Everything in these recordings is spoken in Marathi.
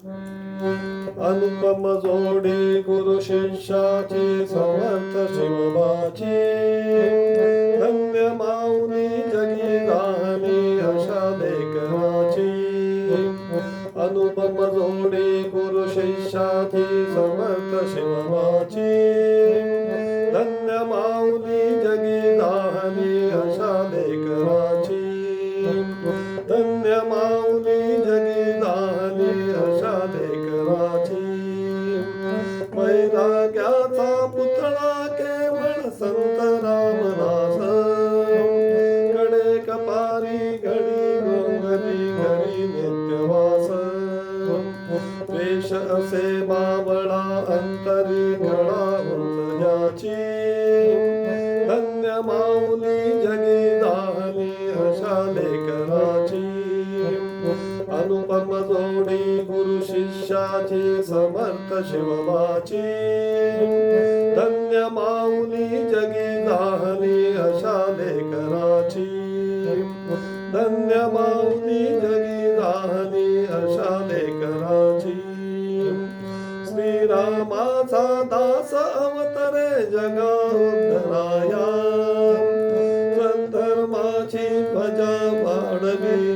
अनुपम जोडी गुरु शिष्याची समर्थ शिवबाची. धन्य माऊली जगी राहणी अशा लेकराची. अनुपम जोडी गुरु शिष्याची समर्थ शिवबाची. धन्य माऊली अनुपम जोडी गुरु शिष्याची समर्थ शिवबाची धन्य माऊली जगी दाहली अशा लेकराची धन्य माऊली जगी दाहली अशा लेकराची श्रीरामाचा दास अवतरे जगा उद्धराया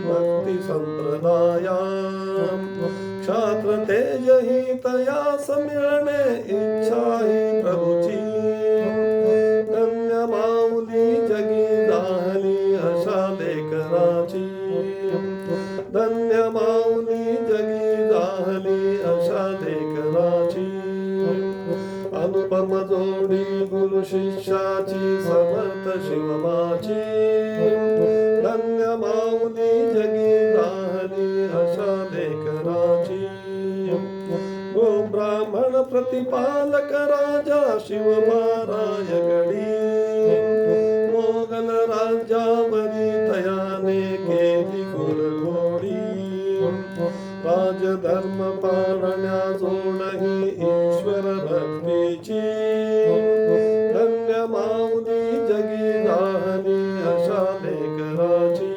भक्तिसम्प्रदायाम् ही तया समीरणे इच्छा हि प्ररुचि गङ्गमामुली जगीदाहली धन्य माउली अनुपम जोडी गुरु शिष्याची समर्थ शिवमाची। धन्य ब्राह्मण प्रतिपालक राजा शिवमाराय गडी मोगल राज्यावरी तयाने केली गुरघोडी राजधर्म पाळण्या जोडही ईश्वर भक्तीची धन्य माऊली जगी राहली अशा लेकराची.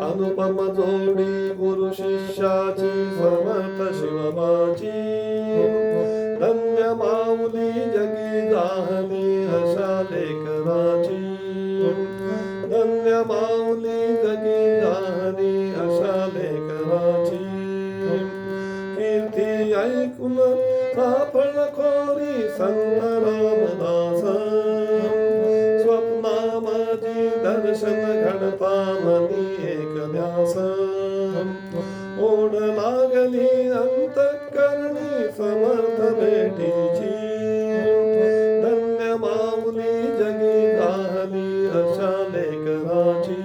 अनुपम जोडी गुरु शिष्याची समर्थ शिवमाची. धन्य मामूली जगी जाहनी हसा लेकर धन्य मामूली जगी जाहनी हसा लेकर आजी कीर्ति ऐकुन सापण खोरी संत रामदास। स्वप्नामाजी दर्शन घडता मनी एक ध्यास ओढ लागली अंतकरणी समर्थ भेटीची. धन्य माऊली जगी राहली अशा लेकराची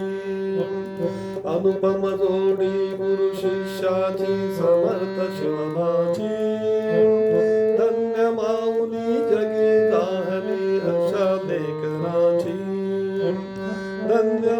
अनुपम जोडी गुरु शिष्याची समर्थ शिवनाची. धन्य माऊली जगी राहली अशा लेकराची धन्य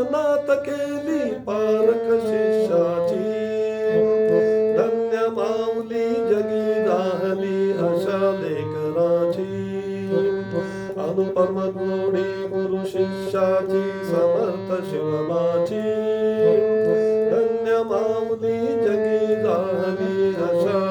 मनात केली पारक शिष्याची. धन्य माऊली जगी राहली अशा लेकराची. अनुपम गोडी गुरु शिष्याची समर्थ शिवमाची. धन्य माऊली जगी राहली अशा